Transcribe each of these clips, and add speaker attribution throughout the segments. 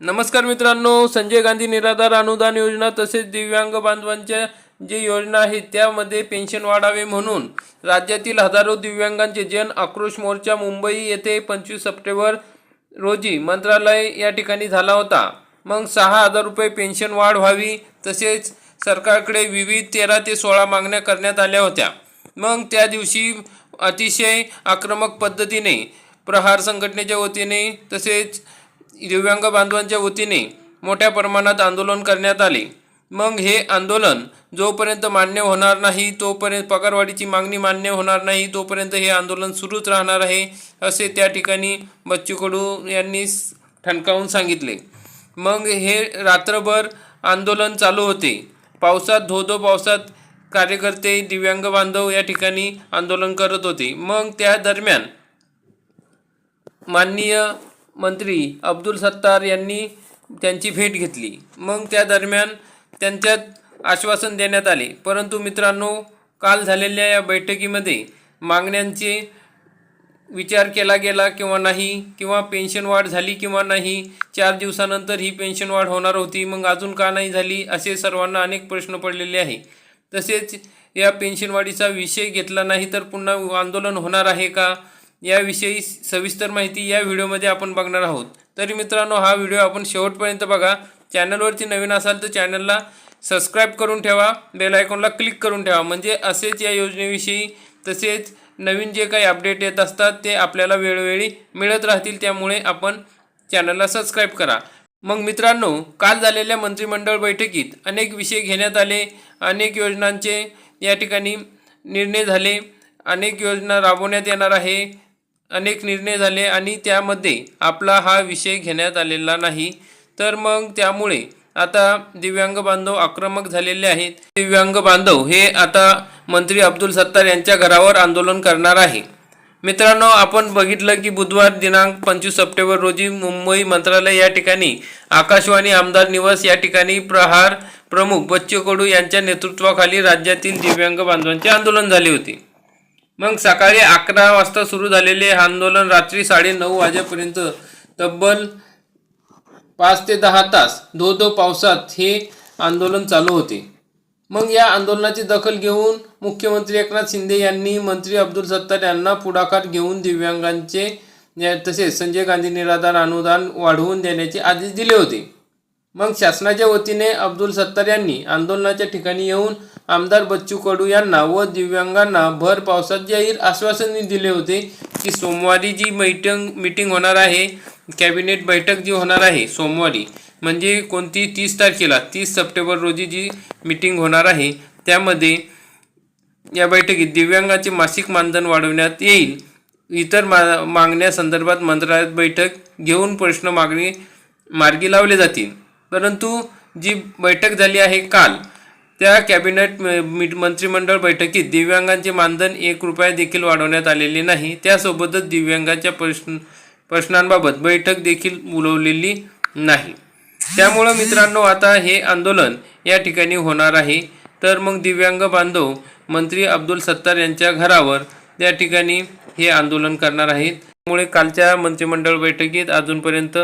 Speaker 1: नमस्कार मित्रांनो संजय गांधी निराधार अनुदान योजना तसेच दिव्यांग बांधवांच्या जे योजना आहेत त्यामध्ये पेन्शन वाढावे म्हणून राज्यातील हजारो दिव्यांगांचे जन आक्रोश मोर्चा मुंबई येथे पंचवीस सप्टेंबर रोजी मंत्रालय या ठिकाणी झाला होता. मग सहा हजार रुपये पेन्शन वाढ व्हावी तसेच सरकारकडे विविध तेरा ते सोळा मागण्या करण्यात आल्या होत्या. मग त्या दिवशी अतिशय आक्रमक पद्धतीने प्रहार संघटनेच्या वतीने तसेच दिव्यांग बांधवांच्या वतीने मोठ्या प्रमाणात आंदोलन करण्यात आले. मग हे आंदोलन जोपर्यंत मान्य होणार नाही तोपर्यंत पगारवाढीची मागणी मान्य होणार नाही तोपर्यंत हे आंदोलन सुरूच राहणार आहे असे त्या ठिकाणी बच्चू कडू यांनी ठणकावून सांगितले. मग हे रात्रभर आंदोलन चालू होते. पावसात धो धो पावसात कार्यकर्ते दिव्यांग बांधव या ठिकाणी आंदोलन करत होते. मग त्या दरम्यान माननीय मंत्री अब्दुल सत्तार यांनी त्यांची भेट घेतली. मग त्या दरम्यान त्यांच्यात आश्वासन देण्यात आले. परंतु मित्रांनो काल झालेल्या या बैठकीमध्ये मागण्यांचे विचार केला गेला किंवा नाही किंवा पेन्शन वाढ झाली किंवा नाही चार दिवसानंतर ही पेन्शन वाढ होणार होती मग अजून का नाही झाली असे सर्वांना अनेक प्रश्न पडलेले आहे. तसेच या पेन्शनवाढीचा विषय घेतला नाही तर पुन्हा आंदोलन होणार आहे का? याविषयी सविस्तर माहिती या व्हिडिओमध्ये आपण बघणार आहोत. तरी मित्रांनो हा व्हिडिओ आपण शेवटपर्यंत बघा. चॅनलवरती नवीन असाल तर चॅनलला सबस्क्राईब करून ठेवा. बेल आयकॉनला क्लिक करून ठेवा. म्हणजे असेच या योजनेविषयी तसेच नवीन जे काही अपडेट येत असतात ते आपल्याला वेळोवेळी मिळत राहतील. त्यामुळे आपण चॅनलला सबस्क्राईब करा. मग मित्रांनो काल झालेल्या मंत्रिमंडळ बैठकीत अनेक विषय घेण्यात आले. अनेक योजनांचे या ठिकाणी निर्णय झाले. अनेक योजना राबवण्यात येणार आहे. अनेक निर्णय झाले आणि त्यामध्ये आपला हा विषय घेण्यात आलेला नाही. तर मग त्यामुळे आता दिव्यांग बांधव आक्रमक झालेले आहेत. दिव्यांग बांधव हे आता मंत्री अब्दुल सत्तार यांच्या घरावर आंदोलन करणार आहे. मित्रांनो आपण बघितलं की बुधवार दिनांक पंचवीस सप्टेंबर रोजी मुंबई मंत्रालय या ठिकाणी आकाशवाणी आमदार निवास या ठिकाणी प्रहार प्रमुख बच्चू कडू यांच्या नेतृत्वाखाली राज्यातील दिव्यांग बांधवांचे आंदोलन झाले होते. मग सकाळी अकरा वाजता सुरू झालेले हे आंदोलन रात्री साडेनऊ वाजेपर्यंत तब्बल पाच ते दहा तास धो धो पावसात हे आंदोलन चालू होते. मग या आंदोलनाची दखल घेऊन मुख्यमंत्री एकनाथ शिंदे यांनी मंत्री अब्दुल सत्तार यांना पुढाकार घेऊन दिव्यांगांचे तसेच संजय गांधी निराधार अनुदान वाढवून देण्याचे आदेश दिले होते. मग शासनाच्या वतीने अब्दुल सत्तार यांनी आंदोलनाच्या ठिकाणी येऊन आमदार बच्चू कडू यांना व दिव्यांगांना भर पावसात जाहीर आश्वासन दिले होते की सोमवारी जी मीटिंग मीटिंग होणार आहे कॅबिनेट बैठक जी होणार आहे सोमवारी म्हणजे कोणती? तीस तारखेला तीस सप्टेंबर रोजी जी मीटिंग होणार आहे त्यामध्ये या बैठकीत दिव्यांगाचे मासिक मानधन वाढवण्यात येईल. इतर मा मागण्यासंदर्भात मंत्रालयात बैठक घेऊन प्रश्न मागणी मार्गी लावले जातील. परंतु जी बैठक झाली आहे काल त्या कॅबिनेट मंत्रिमंडळ बैठकीत दिव्यांगांचे मानधन एक रुपया देखील वाढवण्यात आलेले नाही. त्यासोबतच दिव्यांगाच्या प्रश्न प्रश्नांबाबत बैठक देखील बोलवलेली नाही. त्यामुळं मित्रांनो आता हे आंदोलन या ठिकाणी होणार आहे. तर मग दिव्यांग बांधव मंत्री अब्दुल सत्तार यांच्या घरावर त्या ठिकाणी हे आंदोलन करणार आहेत. त्यामुळे कालच्या मंत्रिमंडळ बैठकीत अजूनपर्यंत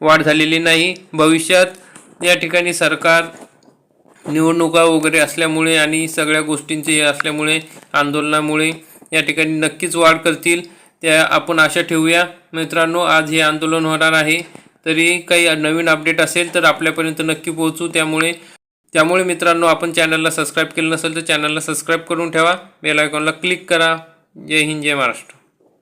Speaker 1: वाढ झालेली नाही. भविष्यात या ठिकाणी सरकार निवडणुका वगैरे असल्यामुळे आणि सगळ्या गोष्टींचे हे असल्यामुळे आंदोलनामुळे या ठिकाणी नक्कीच वाढ करतील. त्या आपण आशा ठेवूया. मित्रांनो आज हे आंदोलन होणार आहे. तरी काही नवीन अपडेट असेल तर आपल्यापर्यंत नक्की पोहोचू. त्यामुळे त्यामुळे मित्रांनो आपण चॅनलला सबस्क्राईब केलं नसेल तर चॅनलला सबस्क्राईब करून ठेवा. बेल आयकॉनला क्लिक करा. जय हिंद जय महाराष्ट्र.